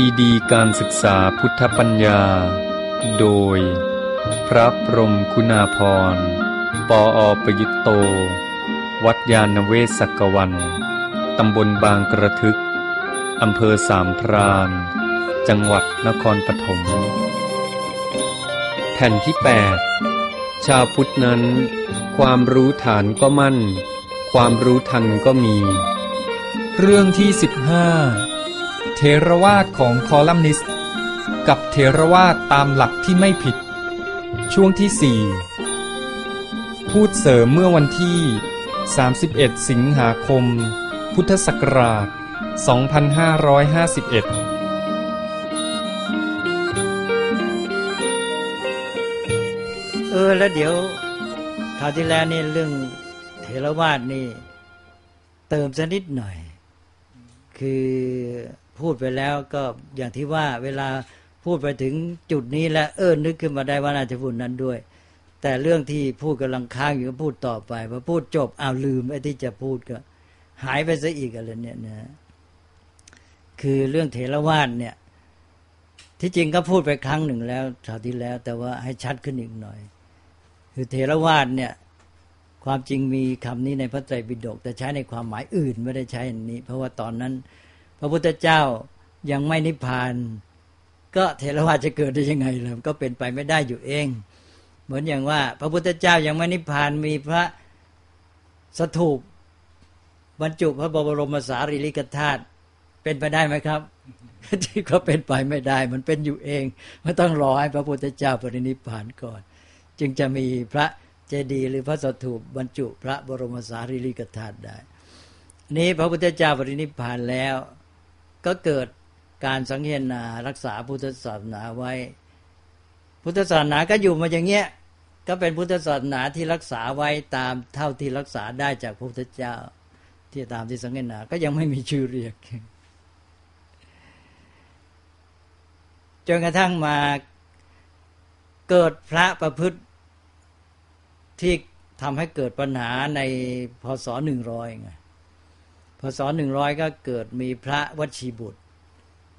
ซีดีการศึกษาพุทธปัญญา โดย พระพรมคุณาพร ปออประยุตโต วัดยาณเวศกวัน ตำบลบางกระทึก อำเภอสามพรานจังหวัดนครปฐม แผ่นที่ 8 ชาวพุทธนั้น ความรู้ฐานก็มั่น ความรู้ทันก็มี เรื่องที่ 15 เทรวาสของคอลัมนิสต์กับเทรวาสตามหลักที่ไม่ผิด ช่วงที่ 4 พูดเสริมเมื่อวันที่ 31 สิงหาคม พุทธศักราช 2551เออแล้วเดี๋ยวคราวที่แล้วนี่เรื่องเทรวาสนี่ เติมสักนิดหน่อย คือ พูดไปแล้วก็อย่างที่ว่าเวลาพูดไปถึงจุดนี้แล้วเออนึกขึ้นมาได้ว่าน่าจะพูดนั้นด้วย แต่เรื่องที่พูดกำลังค้างอยู่ก็พูดต่อไปพอพูดจบอ้าวลืมไอ้ที่จะพูดก็ หายไปซะอีกอะไรเนี่ยนะคือเรื่องเทรวาสเนี่ย ที่จริงก็พูดไปครั้งหนึ่งแล้วคราวที่แล้ว แต่ว่าให้ชัดขึ้นอีกหน่อย คือเทรวาสเนี่ยความจริงมีคำนี้ในพระไตรปิฎกแต่ใช้ในความหมายอื่นไม่ได้ใช้อันนี้ เพราะว่าตอนนั้น พระพุทธเจ้ายังไม่นิพพาน ก็เทรวาจะเกิดได้ยังไงเลยก็เป็นไปไม่ได้อยู่เอง เหมือนอย่างว่า พระพุทธเจ้ายังไม่นิพพานมีพระสถูปบรรจุพระบรมสารีริกธาตุเป็นไปได้ไหมครับที่ก็เป็นไปไม่ได้ มันเป็นอยู่เอง มันต้องรอให้พระพุทธเจ้าปรินิพพานก่อน จึงจะมีพระเจดีย์หรือพระสถูปบรรจุพระบรมสารีริกธาตุได้ นี้พระพุทธเจ้าปรินิพพานแล้ว ก็เกิดการสังเกตนารักษาพุทธศาสนาไว้ พุทธศาสนาก็อยู่มาอย่างเงี้ยก็เป็นพุทธศาสนาที่รักษาไว้ตามเท่าที่รักษาได้จากพระพุทธเจ้า ที่ตามที่สังเกตนา ก็ยังไม่มีชื่อเรียกจนกระทั่งมาเกิดพระประพฤติที่ทำให้เกิดปัญหาในพศหนึ่งร้อยไง พศหนึ่งร้อยก็เกิดมีพระวชีบุตร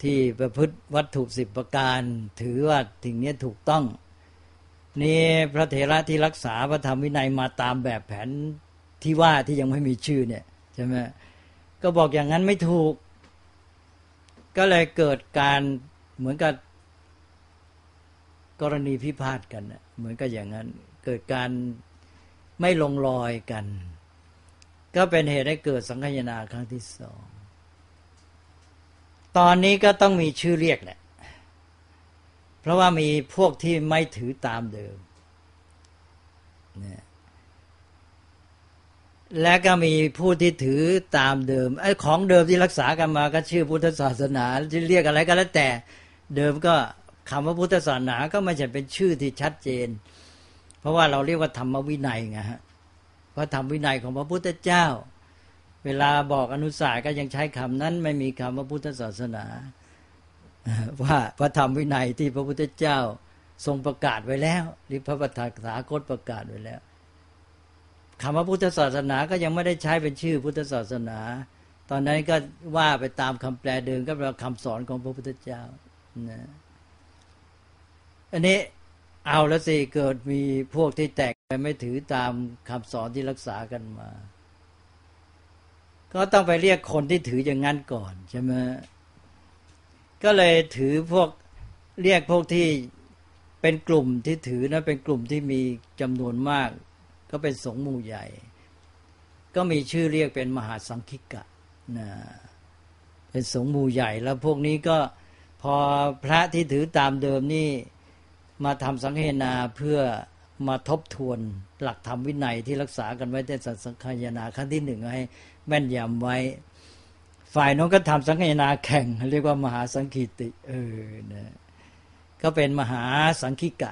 ที่ประพฤติวัตถุสิบประการ ถือว่าถึงนี้ถูกต้อง นี่พระเถระที่รักษาพระธรรมวินัยมาตามแบบแผนที่ว่าที่ยังไม่มีชื่อเนี่ยใช่ไหมก็บอกอย่างนั้นไม่ถูก ก็เลยเกิดการเหมือนกับกรณีพิพาทกัน เหมือนกับอย่างนั้น เกิดการไม่ลงรอยกัน ก็เป็นเหตุให้เกิดสังคายนาครั้งที่สอง ตอนนี้ก็ต้องมีชื่อเรียกแหละ เพราะว่ามีพวกที่ไม่ถือตามเดิมนีและก็มีผู้ที่ถือตามเดิมไอ้ของเดิมที่รักษากันมาก็ชื่อพุทธศาสนาที่เรียกอะไรก็แล้วแต่เดิมก็คำว่าพุทธศาสนาก็ไม่ใช่เป็นชื่อที่ชัดเจน เพราะว่าเราเรียกว่าธรรมวินัยไงฮะ ระธรรมวินัยของพระพุทธเจ้า เวลาบอกอนุสาสก็ยังใช้คำนั้น ไม่มีคำว่าพุทธศาสนา ว่าพระธรรมวินัยที่พระพุทธเจ้าทรงประกาศไว้แล้วหรือพระปฐาคตประกาศไว้แล้วคำว่าพุทธศาสนาก็ยังไม่ได้ใช้เป็นชื่อพุทธศาสนา ตอนนั้นก็ว่าไปตามคำแปลเดิมก็เป็นคำสอนของพระพุทธเจ้านะอันนี้เอาแล้วสิเกิดมีพวกที่แตก ไปไม่ถือตามคำสอนที่รักษากันมา ก็ต้องไปเรียกคนที่ถืออย่างนั้นก่อนใช่ไหมก็เลยถือพวกเรียกพวกที่เป็นกลุ่มที่ถือนะเป็นกลุ่มที่มีจำนวนมาก ก็เป็นสงฆ์หมู่ใหญ่ ก็มีชื่อเรียกเป็นมหาสังคิกะนะเป็นสงฆ์หมู่ใหญ่แล้วพวกนี้ก็พอพระที่ถือตามเดิมนี่มาทำสังเฮนาเพื่อ มาทบทวนหลักธรรมวินัยที่รักษากันไว้ในสัสังขยนาขั้นที่หนึ่งให้แม่นยำไว้ ฝ่ายน้องก็ทำสังเฮนาแข่ง เรียกว่ามหาสังคีติ เออนะก็เป็นมหาสังคิกะ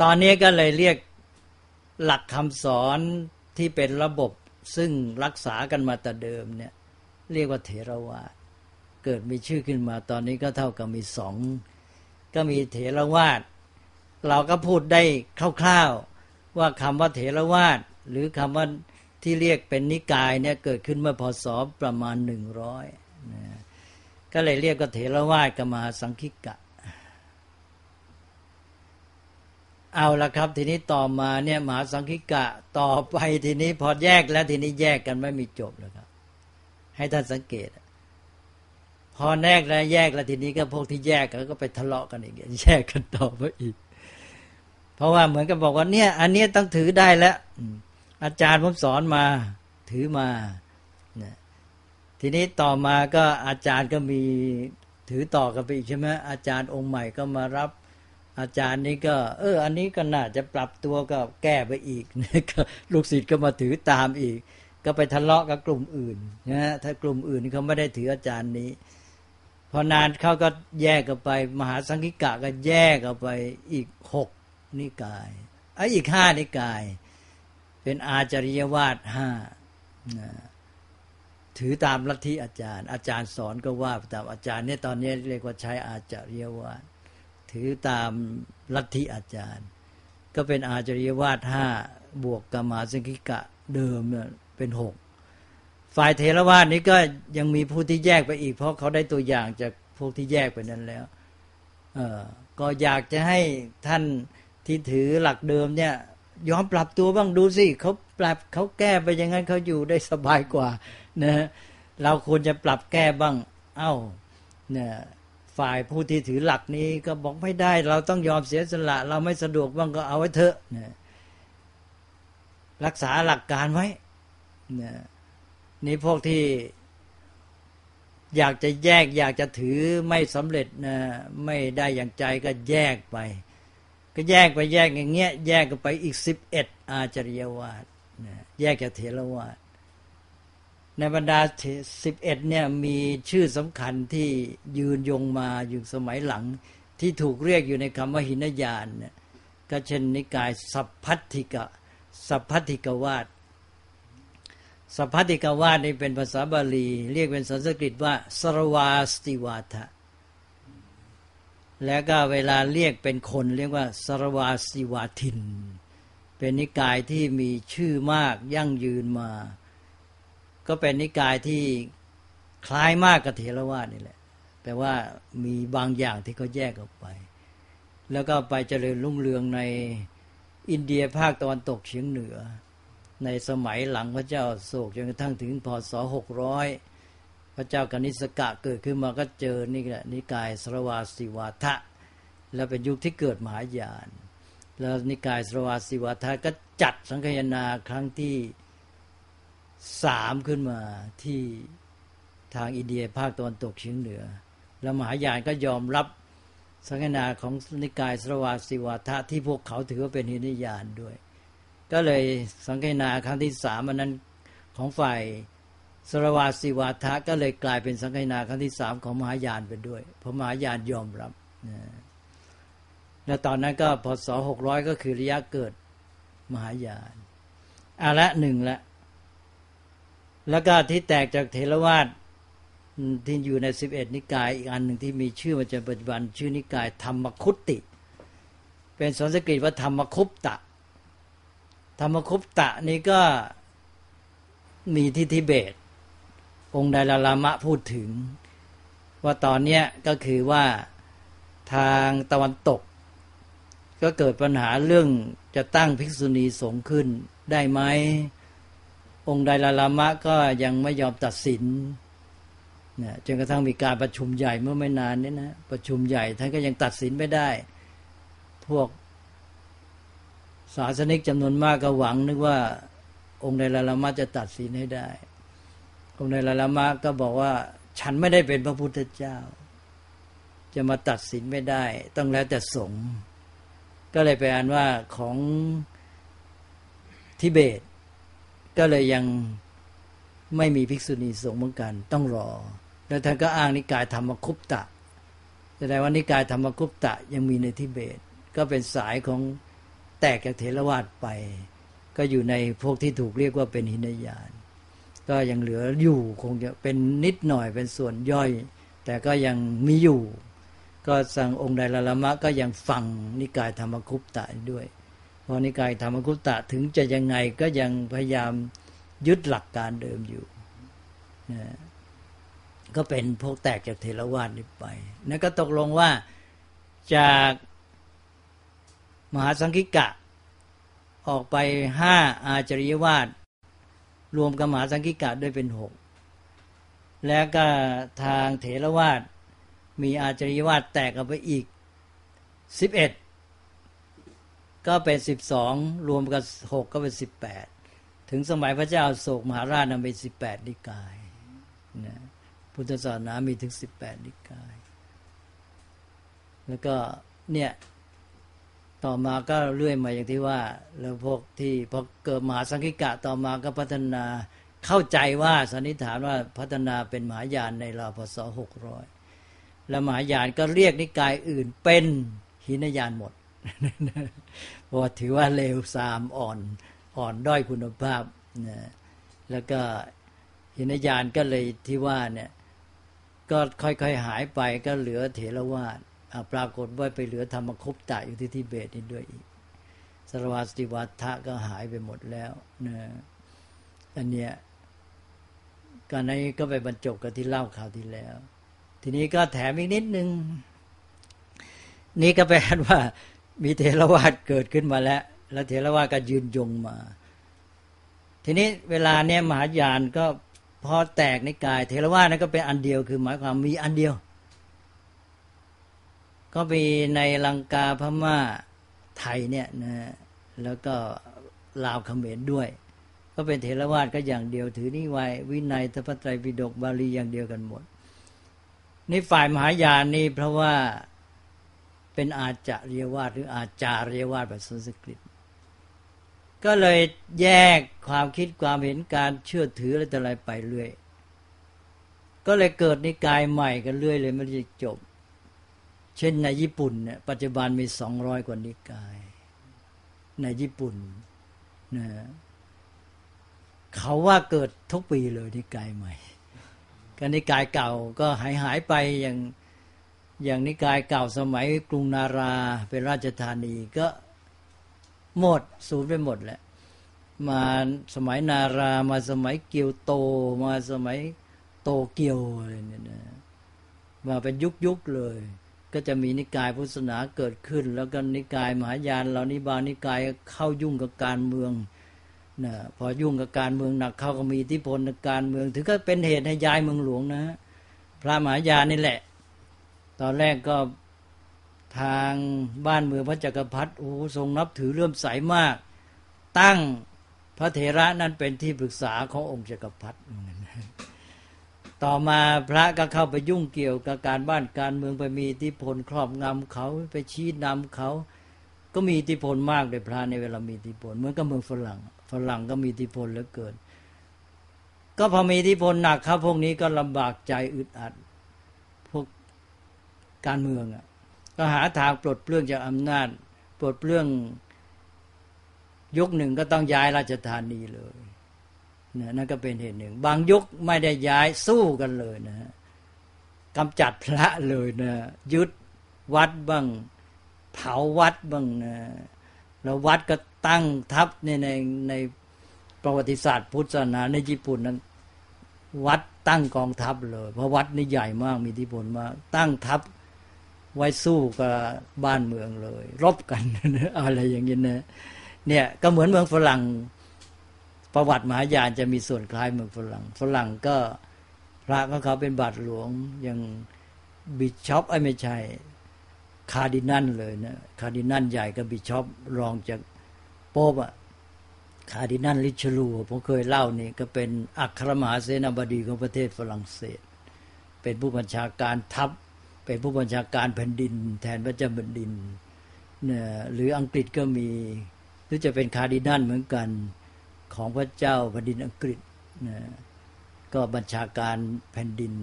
ตอนนี้ก็เลยเรียกหลักคำสอนที่เป็นระบบซึ่งรักษากันมาแต่เดิมเนี่ยเรียกว่าเถรวาทเกิดมีชื่อขึ้นมาตอนนี้ก็เท่ากับมีสองก็มีเถรวาท เราก็พูดได้คร่าวๆว่าคำว่าเถรวาทหรือคำว่าที่เรียกเป็นนิกายเนี่ยเกิดขึ้นเมื่อพศประมาณหนึ่งร้อยก็เลยเรียกก็เถรวาทกับมหาสังคิกะ เอาละครับ ทีนี้ต่อมาเนี่ยมหาสังคิกะต่อไปทีนี้พอแยกแล้วทีนี้แยกกันไม่มีจบแล้วครับ ให้ท่านสังเกต พอแยกแล้วแยกแล้วทีนี้ก็พวกที่แยกกันก็ไปทะเลาะกันอีกแยกกันต่อไปอีก ราะว่าเหมือนกับบอกว่าเนี่ย อันนี้ต้องถือได้แล้วอาจารย์ผมสอนมา ถือมาทีนี้ต่อมาก็อาจารย์ก็มีถือต่อกันไปอีกใช่ไหมอาจารย์องค์ใหม่ก็มารับ อาจารย์นี้ก็ เออ อันนี้ก็น่าจะปรับตัวก็แก้ไปอีกลูกศิษย์ก็มาถือตามอีก ก็ไปทะเลาะกับกลุ่มอื่นนะฮะถ้ากลุ่มอื่นเขาไม่ได้ถืออาจารย์นี้พอนานเขาก็แยกกันไป มหาสังคิกะก็แยกกันไปอีกหก นิกายไอ้อีกห้านิกาย เป็นอาจริยวาสห้าถือตามลัทธิอาจารย์ อาจารย์สอนก็ว่าตามอาจารย์เนี่ยตอนนี้เรียกว่าใช้อาจริยวาสถือตามลัทธิอาจารย์ ก็เป็นอาจริยวาสห้าบวกกรรมาสังคิกะเดิมเป็นหกฝ่ายเทรวาสนี้ก็ยังมีผู้ที่แยกไปอีก เพราะเขาได้ตัวอย่างจากพวกที่แยกไปนั้นแล้ว เออก็อยากจะให้ท่าน ที่ถือหลักเดิมเนี่ยยอมปรับตัวบ้างดูสิเขาปรับเขาแก้ไปยังไงเขาอยู่ได้สบายกว่านะเราควรจะปรับแก้บ้าง เอา้าเนี่ยฝ่ายผู้ที่ถือหลักนี้ก็บอกไม่ได้ เราต้องยอมเสียสละ เราไม่สะดวกบ้างก็เอาไว้เถอะเนี่ยรักษาหลักการไว้นี่ยนี่พวกที่อยากจะแยกอยากจะถือไม่สำเร็จนะไม่ได้อย่างใจก็แยกไป ก็แยกไปแยกอย่างเงี้ยแยกกันไปอีกสิบเอ็ดอาจริยวาสแยกจากเทรวาสในบรรดาสิบเอ็ดเนี่ยมีชื่อสำคัญที่ยืนยงมาอยู่สมัยหลังที่ถูกเรียกอยู่ในคำว่าหินยานเนี่ยก็เช่นนิกายสัพพัทธิกะสัพพัทธิกวาดสัพพัทธิกวาดนี่เป็นภาษาบาลี เรียกเป็นสันสกฤตว่าสรวาสติวาทะ แล้วก็เวลาเรียกเป็นคนเรียกว่าสรวาสิวาทิน เป็นนิกายที่มีชื่อมากยั่งยืนมา ก็เป็นนิกายที่คล้ายมากกับเถรวาทนี่แหละ แต่ว่ามีบางอย่างที่เขาแยกออกไป แล้วก็ไปเจริญรุ่งเรืองในอินเดียภาคตะวันตกเฉียงเหนือ ในสมัยหลังพระเจ้าโศกจนกระทั่งถึงพศหกร้อย พระเจ้ากนิสกะเกิดขึ้นมาก็เจอนี่แหละนิกายสรวาสิวาทะ แล้วเป็นยุคที่เกิดมหายาน แล้วนิกายสรวาสิวาทะก็จัดสังคยนาครั้งที่สามขึ้นมาที่ทางอินเดียภาคตะวันตกเฉียงเหนือ แล้วมหายานก็ยอมรับสังฆนาของนิกายสรวาสิวาทะที่พวกเขาถือว่าเป็นหินยานด้วย ก็เลยสังฆนาครั้งที่สามอันนั้นของฝ่าย สรวาสิวาทะก็เลยกลายเป็นสังฆนาครั้งที่สามของมหายานไปด้วยเพราะมหายานยอมรับแล้วตอนนั้นก็พศหกร้อยก็คือระยะเกิดมหายานอาละหนึ่งละ แล้วก็ที่แตกจากเทรวาสที่อยู่ในสิบเอ็ดนิกายอีกอันหนึ่งที่มีชื่อมาจนปัจจุบัน ชื่อนิกายธรรมคุตติ เป็นสันสกฤตว่าธรรมคุปตะ ธรรมคุปตะนี้ก็มีที่ทิเบต องค์ไดลาลามะพูดถึง ว่าตอนนี้ก็คือว่าทางตะวันตก ก็เกิดปัญหาเรื่องจะตั้งภิกษุณีสงฆ์ขึ้นได้ไหมองค์ไดลาลามะก็ยังไม่ยอมตัดสินนะจนกระทั่งมีการประชุมใหญ่เมื่อไม่นานนี้นะประชุมใหญ่ท่านก็ยังตัดสินไม่ได้ พวกศาสนิกจำนวนมากก็หวังนึกว่าองค์ไดลาลามะจะตัดสินให้ได้ องค์ไดลาลามะก็บอกว่า ฉันไม่ได้เป็นพระพุทธเจ้า จะมาตัดสินไม่ได้ ต้องแล้วแต่สงฆ์ก็เลยไปอ่านว่าของทิเบต ก็เลยยังไม่มีภิกษุณีสงฆ์เหมือนกัน ต้องรอ แล้วท่านก็อ้างนิกายธรรมคุปตะแสดงว่านิกายธรรมคุปตะยังมีในทิเบต ก็เป็นสายของแตกจากเถรวาทไป ก็อยู่ในพวกที่ถูกเรียกว่าเป็นหินยาน ก็ยังเหลืออยู่คงจะเป็นนิดหน่อยเป็นส่วนย่อย แต่ก็ยังมีอยู่ ก็สั่งองค์ใดละละมะก็ยังฟังนิกายธรรมคุปตะด้วยพอนิกายธรรมกุตตะถึงจะยังไงก็ยังพยายามยึดหลักการเดิมอยู่ก็เป็นพวกแตกจากเทรวาสนี้ไปนั่นก็ตกลงว่าจากมหาสังคิกะ ออกไปห้าอาจริยวาส รวมกับมหาสังคิกะด้วยเป็นหกแล้วก็ทางเถรวาสมีอาจริยวาสแตกออกไปอีกสิบเอ็ดก็เป็นสิบสองรวมกับหกก็เป็นสิบแปดถึงสมัยพระเจ้าโศกมหาราชนำไปสิบแปดนิกายนะพุทธศาสนามีถึงสิบแปดนิกาย แล้วก็เนี่ย ต่อมาก็เรื่อยมาอย่างที่ว่า แล้วพวกที่พอเกิดมหาสังคิกะต่อมาก็พัฒนาเข้าใจว่าสันนิษฐานว่าพัฒนาเป็นมหายานในราวพศหกร้อยแล้วมหายานก็เรียกนิกายอื่นเป็นหินยานหมดเพราะถือว่าเลวทรามอ่อนอ่อนด้อยคุณภาพนะแล้วก็หินยานก็เลยที่ว่าเนี่ยก็ค่อยๆหายไปก็เหลือเถรวาท ปรากฏว่าไปเหลือธรรมคุปตะอยู่ที่ทิเบตนี่ด้วยอีกสรวาสติวัฏะก็หายไปหมดแล้วนะอันเนี้ยการนี้ก็ไปบรรจบกับที่เล่าข่าวที่แล้ว ทีนี้ก็แถมอีกนิดนึง นี่ก็แปลว่า มีเทรวาสเกิดขึ้นมาแล้ว แล้วเทรวาสก็ยืนยงมา ทีนี้เวลาเนี้ยมหายานก็พอแตกในกาย เทรวาสนั้นก็เป็นอันเดียวคือหมายความมีอันเดียว ก็มีในลังกาพม่าไทยเนี่ยนะแล้วก็ลาวเขมรด้วย ก็เป็นเถรวาทก็อย่างเดียวถือนิวายวินัยทพไตรปิฎกบาลีอย่างเดียวกันหมด นี่ฝ่ายมหายานนี่เพราะว่าเป็นอาจารียวาทหรืออาจารียวาทแบบสันสกฤต ก็เลยแยกความคิดความเห็นการเชื่อถืออะไรต่ออะไรไปเรื่อย ก็เลยเกิดนิกายใหม่กันเรื่อยเลยไม่ได้จบ เช่นในญี่ปุ่นเนี่ยปัจจุบันมีสองร้อยกว่านิกาย ในญี่ปุ่นนะเขาว่าเกิดทุกปีเลยนิกายใหม่กันนิกายเก่าก็หายหายไปอย่างอย่างนิกายเก่าสมัยกรุงนาราเป็นราชธานีก็หมดสูญไปหมดแหละมาสมัยนารามาสมัยเกียวโต มาสมัยโตเกียวอะไรเนี่ยนะมาเป็นยุคยุคเลย ก็จะมีนิกายพุทธศาสนาเกิดขึ้น แล้วก็นิกายมหายานเหล่านี้บางนิกายเข้ายุ่งกับการเมืองนะพอยุ่งกับการเมืองหนักเข้าก็มีอิทธิพลในการเมือง ถึงก็เป็นเหตุให้ย้ายเมืองหลวงนะพระมหายานี่แหละ ตอนแรกก็ทางบ้านเมืองพระจักรพรรดิโอ้ทรงนับถือเลื่อมใสมาก ตั้งพระเถระนั้นเป็นที่ปรึกษาขององค์จักรพรรดิ ต่อมาพระก็เข้าไปยุ่งเกี่ยวกับการบ้านการเมืองไปมีอิทธิพลครอบงำเขาไปชี้นำเขาก็มีอิทธิพลมากเลยพระในเวลามีอิทธิพลเหมือนกับเมืองฝรั่งฝรั่งก็มีอิทธิพลเหลือเกิน ก็พอมีอิทธิพลหนักครับพวกนี้ก็ลำบากใจอึดอัด พวกการเมืองอะก็หาทางปลดเปลื้องจากอำนาจ ปลดเปลื้องยุคหนึ่งก็ต้องย้ายราชธานีเลย นะนั่นก็เป็นเหตุหนึ่ง บางยุคไม่ได้ย้ายสู้กันเลยนะกำจัดพระเลยนะยึดวัดบ้างเผาวัดบ้างนะแล้ววัดก็ตั้งทัพในในในประวัติศาสตร์ พุทธศาสนาในญี่ปุ่นนั้น วัดตั้งกองทัพเลย เพราะวัดนี่ใหญ่มากมีอิทธิพลมาก ตั้งทัพไว้สู้กับบ้านเมืองเลย รบกัน อะไรอย่างนี้ยนะเนี่ยก็เหมือนเมืองฝรั่ง ประวัติมหายานจะมีส่วนคล้ายเมืองฝรั่ง ฝรั่งก็พระของเขาเป็นบาทหลวงอย่างบิชอปไอ้ไม่ใช่คาร์ดินันเลยนะคาร์ดินันใหญ่กับบิชอปรองจากโป๊บอะคาร์ดินันลิชลูผมเคยเล่านี่ก็เป็นอัครมหาเสนาบดีของประเทศฝรั่งเศส เป็นผู้บัญชาการทัพ เป็นผู้บัญชาการแผ่นดิน แทนพระเจ้าแผ่นดินเนี่ยหรืออังกฤษก็มีหรือจะเป็นคาร์ดินันเหมือนกัน ของพระเจ้าแผ่นดินอังกฤษนะก็บัญชาการแผ่นดิน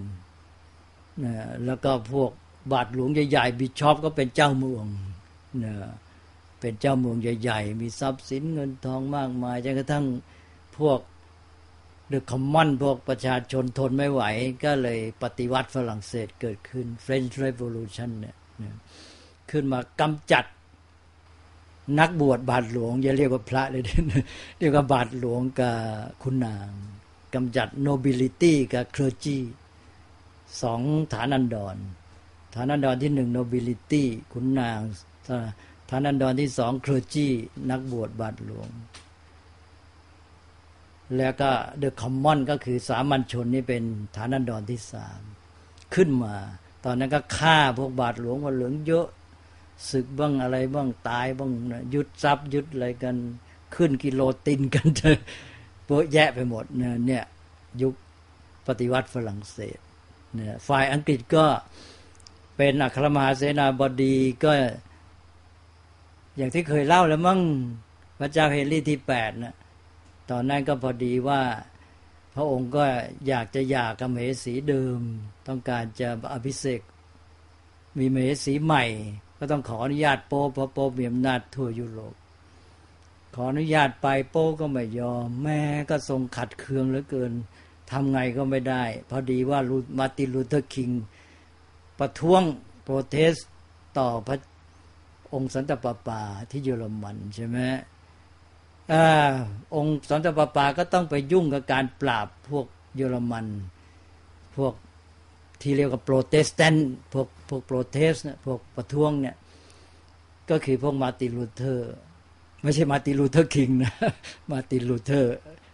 นะแล้วก็พวกบาทหลวงใหญ่ๆบิชอปก็เป็นเจ้าเมืองนะเป็นเจ้าเมืองใหญ่ ๆ มีทรัพย์สินเงินทองมากมายจนกระทั่งพวกเดอะคอมมอนพวกประชาชนทนไม่ไหว ก็เลยปฏิวัติฝรั่งเศสเกิดขึ้น French Revolution เนี่ยขึ้นมากำจัด นักบวชบาทหลวงอย่าเรียกว่าพระเลยเรียกว่าบาทหลวงกับคุณนางกำจัด nobility กับ clergy สองฐานันดร ฐานันดรที่หนึ่ง nobility ขุนนางฐานันดรที่สองเคลจีนักบวชบาทหลวง แล้วก็ the common ก็คือสามัญชนนี่เป็นฐานันดรที่สามขึ้นมา ตอนนั้นก็ฆ่าพวกบาทหลวงบาทหลวงเยอะ ศึกบ้างอะไรบ้างตายบ้างยุดทรัพย์ยุดอะไรกัน ขึ้นกิโลตินกันเถอะเยอะแยะไปหมดเนี่ยยุคปฏิวัติฝรั่งเศสเนี่ยฝ่ายอังกฤษก็เป็นอัครมหาเสนาบดีก็ อย่างที่เคยเล่าแล้วมั่งพระเจ้าเฮนรี่ที่แปดนะตอนนั้นก็พอดีว่าพระองค์ก็อยากจะหย่ากับเหสีเดิม ต้องการจะอภิเษกมีมเหสีใหม่ ก็ต้องขออนุญาตโป๊เพราะโป๊มีอำนาจทั่วยุโรปขออนุญาตไปโป้ก็ไม่ยอม แม่ก็ทรงขัดเคืองเหลือเกินทำไงก็ไม่ได้ พอดีว่ามาติลูเทอร์คิง ประท้วงโปรเทสต่อพระองค์สันตปาปาที่เยอรมันใช่ไหมอองค์สันตปาปาก็ต้องไปยุ่งกับการปราบพวกเยอรมัน พวกที่เรียกว่าโปรเตสแตนต์พวก พวกโปรเทสเนี่ยพวกประท้วงเนี่ยก็คือพวกมาติลูเทอร์ ไม่ใช่มาติลูเทอร์คิงนะมาติลูเทอร์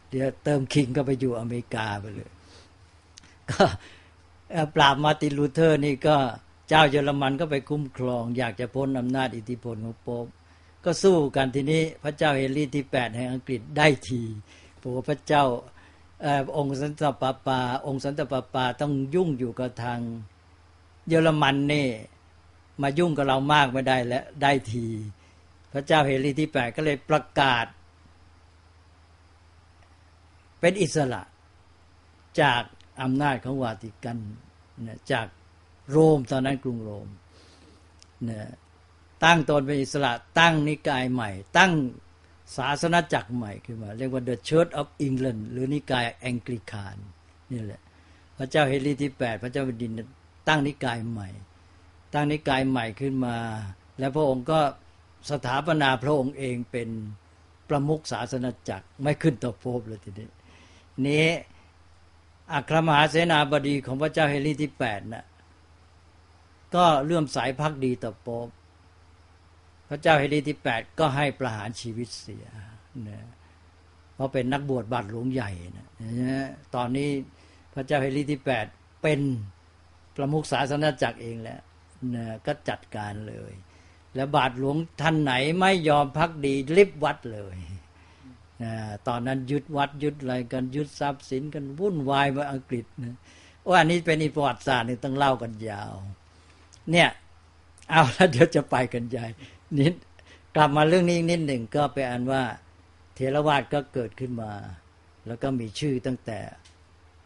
เดี๋ยวเติมคิงก็ไปอยู่อเมริกาไปเลย ก็ปราบมาติลูเทอร์นี่ก็เจ้าเยอรมันก็ไปคุ้มครอง อยากจะพ้นอำนาจอิทธิพลของโป๊ปก็สู้กันทีนี้พระเจ้าเฮนรี่ที่แปดแห่งอังกฤษได้ทีเพราะพระเจ้าองค์สันตปาปา องค์สันตปาปาต้องยุ่งอยู่กับทาง เยอรมันนี่มายุ่งกับเรามากไม่ได้แล้วได้ที พระเจ้าเฮลีที่แปดก็เลยประกาศ เป็นอิสระจากอำนาจของวาติกันนะจากโรมตอนนั้นกรุงโรมนะตั้งตนเป็นอิสระตั้งนิกายใหม่ ตั้งศาสนาจักรใหม่ขึ้นมา เรียกว่า The Church of England หรือนิกายแองกิคานนี่แหละพระเจ้าเฮลีที่แปดพระเจ้าแผ่นดิน ตั้งนิกายใหม่ ตั้งนิกายใหม่ขึ้นมา แล้วพระองค์ก็สถาปนาพระองค์เองเป็นประมุขศาสนาจักรไม่ขึ้นต่อโพเลยทีนี้นี้อัครมหาเสนาบดีของพระเจ้าเฮลีที่แปดนะ่ะก็เลื่อมสายพักดีต่อโป๊บพระเจ้าเฮลีที่แปดก็ให้ประหารชีวิตเสียนะเพราะเป็นนักบวชบาทหลวงใหญ่นะตอนนี้พระเจ้าเฮลีที่แปดเป็น ประมุขศาสนจักรเองแล้วนะก็จัดการเลย แล้วบาทหลวงท่านไหนไม่ยอมพักดีริบวัดเลยนะตอนนั้นยึดวัดยึดอะไรกันยึดทรัพย์สินกันวุ่นวายมาอังกฤษนะว่าอันนี้เป็นอีประวัติศาสตร์นี่ต้องเล่ากันยาว เนี่ยเอาแล้วเดี๋ยวจะไปกันใหญ่นิดกลับมาเรื่องนี้นิดหนึ่งก็ไปอันว่า เทรวาสก็เกิดขึ้นมา แล้วก็มีชื่อตั้งแต่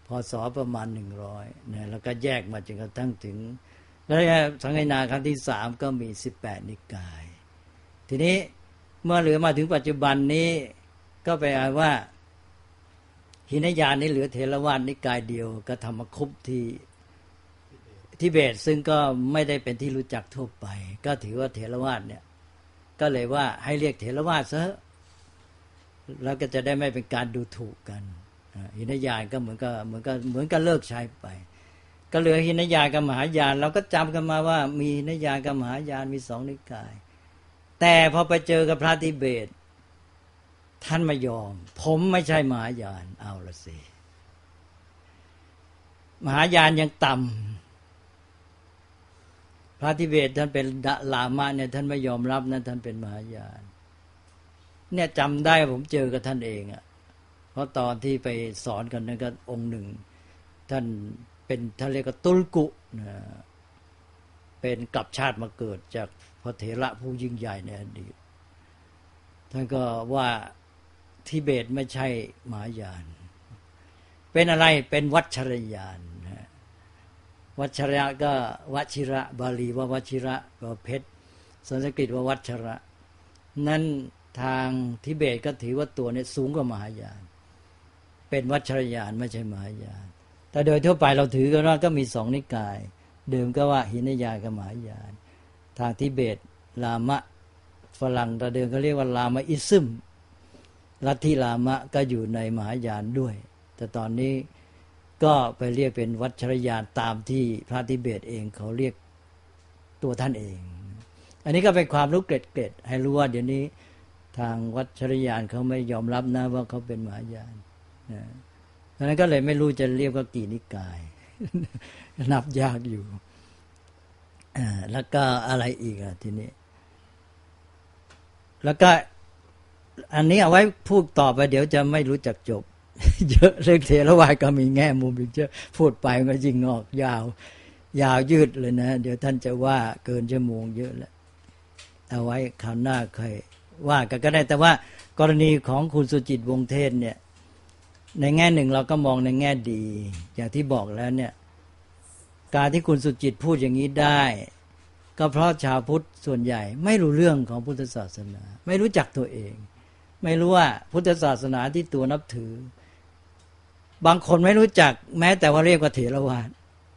พศประมาณหนึ่งร้อยนะแล้วก็แยกมาจนกระทั่งถึง แล้วสังฆนาครั้งที่สามก็มีสิบแปดนิกาย ทีนี้เมื่อเหลือมาถึงปัจจุบันนี้ก็ไปอ่านว่าหินยานนี้เหลือเทรวาสนิกายเดียวก็ธรรมคุปที่ทิเบตซึ่งก็ไม่ได้เป็นที่รู้จักทั่วไป ก็ถือว่าเทรวาสเนี่ยก็เลยว่าให้เรียกเทรวาสซะแล้วก็จะได้ไม่เป็นการดูถูกกัน หินยานก็เหมือนกับเหมือนกับเหมือนกับเลิกใช้ไป ก็เหลือหินยานกับมหายานเราก็จำกันมาว่ามีหินยานกับมหายานมีสองนิกาย แต่พอไปเจอกับพระทิเบต ท่านไม่ยอม ผมไม่ใช่มหายานเอาละสิมหายานยังต่ำพระทิเบตท่านเป็นลามะเนี่ยท่านไม่ยอมรับนะท่านเป็นมหายาน เนี่ยจำได้ผมเจอกับท่านเองอะ ราะตอนที่ไปสอนกันนั่นก็องค์หนึ่ง ท่านเป็นทะเลกว่าตุลกุนะเป็นกลับชาติมาเกิดจากพระเถระผู้ยิ่งใหญ่ในอดีตท่านก็ว่าทิเบตไม่ใช่มหายาน เป็นอะไรเป็นวัชรยานนะวัชระก็วัชิระ บาลีว่าวัชิระก็เพชรสันสกฤตว่าวัชระ นั้นทางทิเบตก็ถือว่าตัวนี้สูงกว่ามหายาน เป็นวัชรยานไม่ใช่มหายาน แต่โดยทั่วไปเราถือกันว่าก็มีสองนิกาย เดิมก็ว่าหินยากับมหายาน ทางทิเบตลามะฝรั่งแต่เดิมก็เรียกว่าลามะอิซึมลัทธิลามะก็อยู่ในมหายานด้วย แต่ตอนนี้ก็ไปเรียกเป็นวัชรยานตามที่พระทิเบตเองเขาเรียกตัวท่านเอง อันนี้ก็เป็นความรู้เกร็ดๆให้รู้ว่าเดี๋ยวนี้ทางวัชรยานเขาไม่ยอมรับนะว่าเขาเป็นมหายาน ดังนั้นก็เลยไม่รู้จะเรียกว่ากี่นิกาย นับยากอยู่ แล้วก็อะไรอีกอะทีนี้ แล้วก็อันนี้เอาไว้พูดต่อไปเดี๋ยวจะไม่รู้จักจบ เยอะเรื่องเทรวาก็มีแง่มุมอีกเยอะพูดไปมันก็ยิ่งงอกยาว ยาวยืดเลยนะ เดี๋ยวท่านจะว่าเกินชั่วโมงเยอะแล้วเอาไว้คราวหน้าค่อยว่ากันก็ได้แต่ว่ากรณีของคุณสุจิตวงศ์เทศเนี่ย ในแง่หนึ่งเราก็มองในแง่ดี อย่างที่บอกแล้วเนี่ย การที่คุณสุจิตพูดอย่างนี้ได้ ก็เพราะชาวพุทธส่วนใหญ่ ไม่รู้เรื่องของพุทธศาสนา ไม่รู้จักตัวเอง ไม่รู้ว่าพุทธศาสนาที่ตัวนับถือ บางคนไม่รู้จัก แม้แต่ว่าเรียกว่าเถรวาท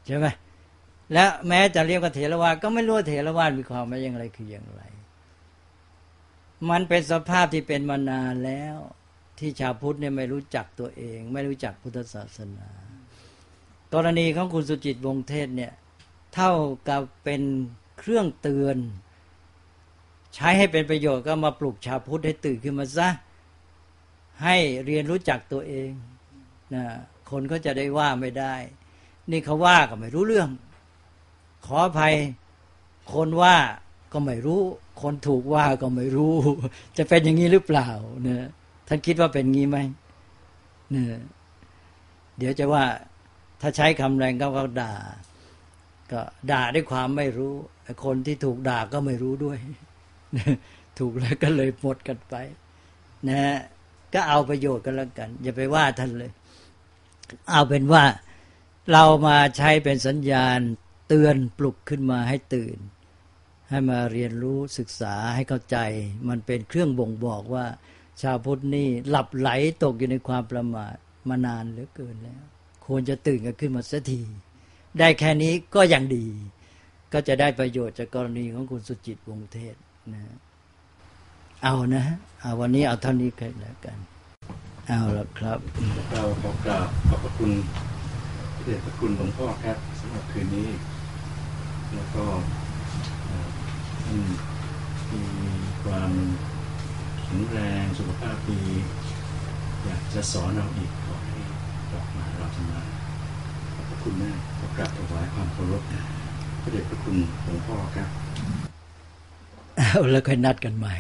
ใช่ไหมและแม้จะเรียกว่าเถรวาทก็ไม่รู้ว่าเถรวาทมีความหมายอย่างไรคืออย่างไร มันเป็นสภาพที่เป็นมานานแล้ว ที่ชาวพุทธเนี่ยไม่รู้จักตัวเอง ไม่รู้จักพุทธศาสนา กรณีของคุณสุจิตวงศ์เทศเนี่ยเท่ากับเป็นเครื่องเตือน ใช้ให้เป็นประโยชน์ก็มาปลุกชาวพุทธให้ตื่นขึ้นมาซะให้เรียนรู้จักตัวเองนะคนก็จะได้ว่าไม่ได้ นี่เขาว่าก็ไม่รู้เรื่อง ขออภัยคนว่าก็ไม่รู้ คนถูกว่าก็ไม่รู้ จะเป็นอย่างนี้หรือเปล่าเนี่ย ท่านคิดว่าเป็นงี้ไหมเนี่ยเดี๋ยวจะว่าถ้าใช้คำแรงก็เขาด่า ก็ด่าด้วยความไม่รู้ คนที่ถูกด่าก็ไม่รู้ด้วย ถูกแล้วก็เลยหมดกันไป นะฮะก็เอาประโยชน์กันแล้วกัน อย่าไปว่าท่านเลย เอาเป็นว่าเรามาใช้เป็นสัญญาณเตือนปลุกขึ้นมาให้ตื่น ให้มาเรียนรู้ศึกษาให้เข้าใจ มันเป็นเครื่องบ่งบอกว่า ชาวพุทธนี่หลับไหลตกอยู่ในความประมาทมานานเหลือเกินแล้ว ควรจะตื่นกันขึ้นมาสักที ได้แค่นี้ก็ยังดี ก็จะได้ประโยชน์จากกรณีของคุณสุจิตวงศ์เทศนะ เอานะเอาวันนี้เอาเท่านี้กันแล้วกัน เอาละครับเราขอกราบขอบพระคุณพระเดชพระคุณหลวงพ่อครับสำหรับคืนนี้ แล้วก็มีความ ข็งแรงสุขภาพดี อยากจะสอนเราอีกขอให้กลับมาเราทำมาขอบพระคุณมากขอกราบถวายความเคารพพระเดชพระคุณหลวงพ่อครับ เอาแล้วค่อยนัดกันใหม่